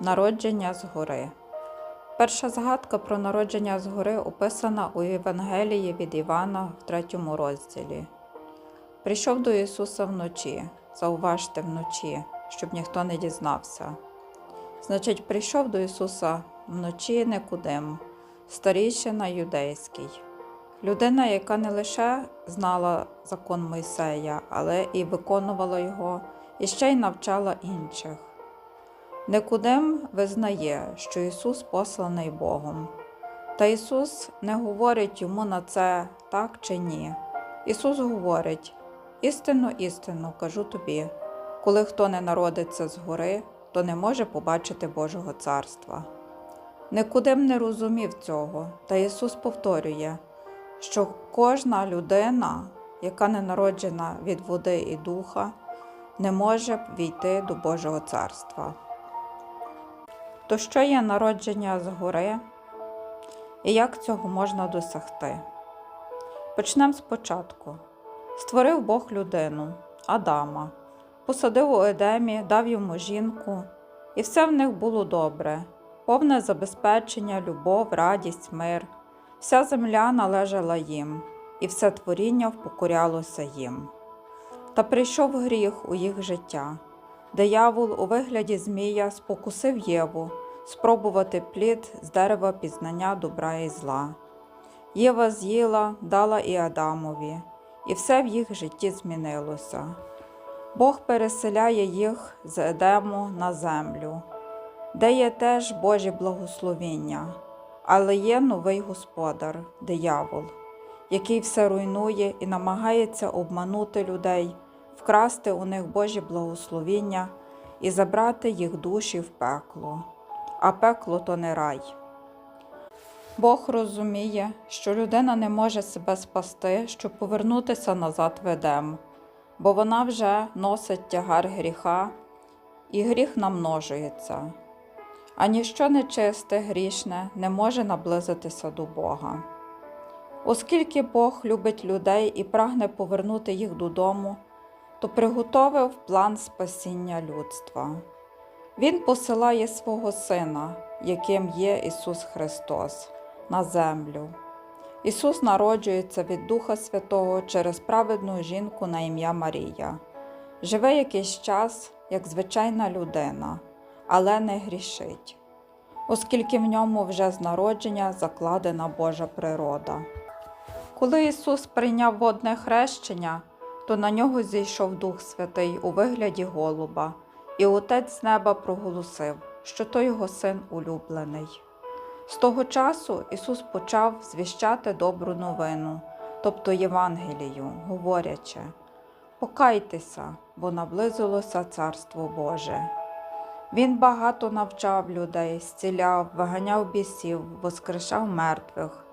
Народження згори. Перша згадка про народження згори описана у Євангелії від Івана в третьому розділі. Прийшов до Ісуса вночі, зауважте вночі, щоб ніхто не дізнався. Значить, прийшов до Ісуса вночі Никудим, старійшина юдейський. Людина, яка не лише знала закон Мойсея, але і виконувала його, і ще й навчала інших. Никудим визнає, що Ісус посланий Богом. Та Ісус не говорить йому на це так чи ні. Ісус говорить: істинно, істинно кажу тобі, коли хто не народиться згори, то не може побачити Божого царства. Никудим не розумів цього, та Ісус повторює, що кожна людина, яка не народжена від води і духа, не може війти до Божого царства. То що є народження згори і як цього можна досягти? Почнемо спочатку. Створив Бог людину, Адама, посадив у Едемі, дав йому жінку, і все в них було добре, повне забезпечення, любов, радість, мир. Вся земля належала їм, і все творіння впокорялося їм. Та прийшов гріх у їх життя. Диявол у вигляді Змія спокусив Єву спробувати плід з дерева пізнання добра і зла. Єва з'їла, дала і Адамові, і все в їх житті змінилося. Бог переселяє їх з Едему на землю, де є теж Божі благословіння, але є новий господар, диявол, який все руйнує і намагається обманути людей, вкрасти у них Божі благословіння і забрати їх душі в пекло. А пекло то не рай. Бог розуміє, що людина не може себе спасти, щоб повернутися назад в Едем, бо вона вже носить тягар гріха, і гріх намножується. А ніщо нечисте, грішне не може наблизитися до Бога. Оскільки Бог любить людей і прагне повернути їх додому, то приготовив план спасіння людства. Він посилає свого Сина, яким є Ісус Христос, на землю. Ісус народжується від Духа Святого через праведну жінку на ім'я Марія. Живе якийсь час, як звичайна людина, але не грішить, оскільки в ньому вже з народження закладена Божа природа. Коли Ісус прийняв водне хрещення, то на нього зійшов Дух Святий у вигляді голуба, і Отець з неба проголосив, що то його син улюблений. З того часу Ісус почав звіщати добру новину, тобто Євангелію, говорячи: Покайтеся, бо наблизилося Царство Боже. Він багато навчав людей, зціляв, виганяв бісів, воскрешав мертвих,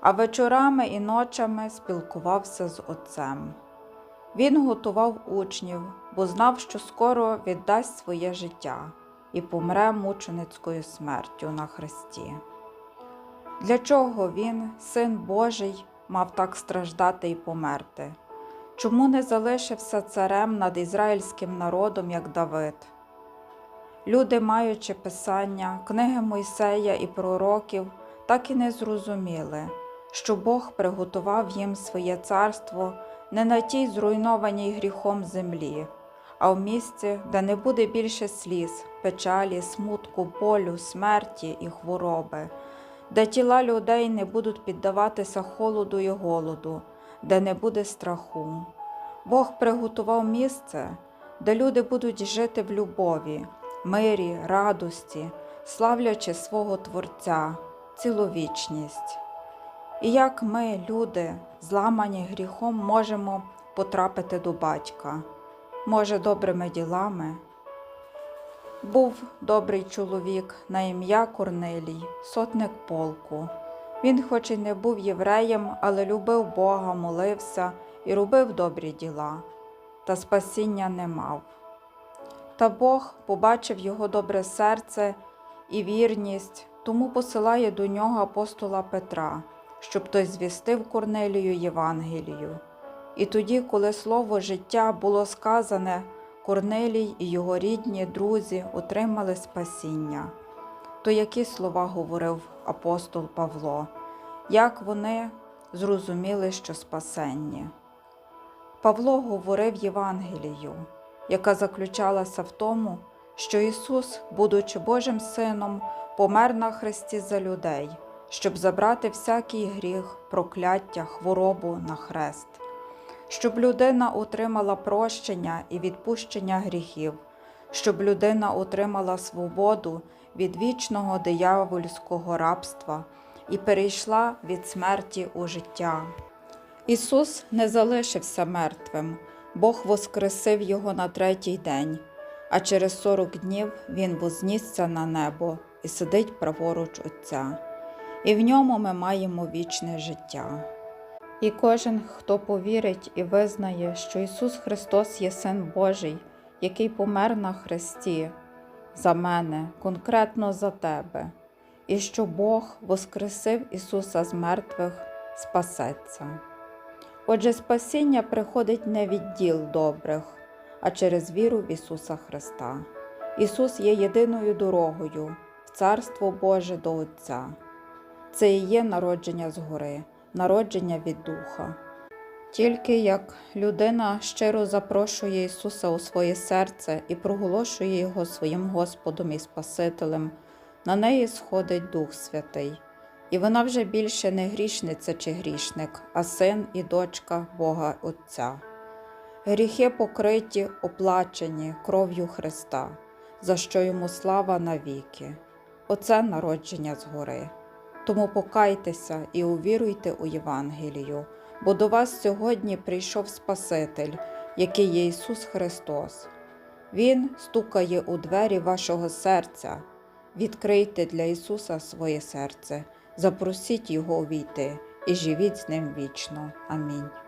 а вечорами і ночами спілкувався з Отцем. Він готував учнів, бо знав, що скоро віддасть своє життя і помре мученицькою смертю на хресті. Для чого він, син Божий, мав так страждати і померти? Чому не залишився царем над ізраїльським народом, як Давид? Люди, маючи писання, книги Мойсея і пророків, так і не зрозуміли, що Бог приготував їм своє царство не на тій зруйнованій гріхом землі, а в місці, де не буде більше сліз, печалі, смутку, болю, смерті і хвороби, де тіла людей не будуть піддаватися холоду і голоду, де не буде страху. Бог приготував місце, де люди будуть жити в любові, мирі, радості, славлячи свого Творця, цілу вічність. І як ми, люди, зламані гріхом, можемо потрапити до батька, може, добрими ділами. Був добрий чоловік на ім'я Корнелій, сотник полку. Він, хоч і не був євреєм, але любив Бога, молився і робив добрі діла, та спасіння не мав. Та Бог побачив його добре серце і вірність, тому посилає до нього апостола Петра щоб той звістив Корнелію Євангелію. І тоді, коли слово життя було сказане, Корнелій і його рідні друзі отримали спасіння. То які слова говорив апостол Павло, як вони зрозуміли, що спасенні? Павло говорив Євангелію, яка заключалася в тому, що Ісус, будучи Божим Сином, помер на хресті за людей, щоб забрати всякий гріх, прокляття, хворобу на хрест, щоб людина отримала прощення і відпущення гріхів, щоб людина отримала свободу від вічного диявольського рабства і перейшла від смерті у життя. Ісус не залишився мертвим, Бог воскресив його на третій день, а через сорок днів Він вознісся на небо і сидить праворуч Отця. І в ньому ми маємо вічне життя. І кожен, хто повірить і визнає, що Ісус Христос є Син Божий, який помер на хресті за мене, конкретно за тебе, і що Бог воскресив Ісуса з мертвих, спасеться. Отже, спасіння приходить не від діл добрих, а через віру в Ісуса Христа. Ісус є єдиною дорогою в Царство Боже до Отця. Це і є народження згори, народження від Духа. Тільки як людина щиро запрошує Ісуса у своє серце і проголошує Його своїм Господом і Спасителем, на неї сходить Дух Святий, і вона вже більше не грішниця чи грішник, а син і дочка Бога Отця. Гріхи покриті, оплачені кров'ю Христа, за що йому слава навіки. Оце народження згори. Тому покайтеся і увіруйте у Євангелію, бо до вас сьогодні прийшов Спаситель, який є Ісус Христос. Він стукає у двері вашого серця. Відкрийте для Ісуса своє серце, запросіть Його увійти і живіть з Ним вічно. Амінь.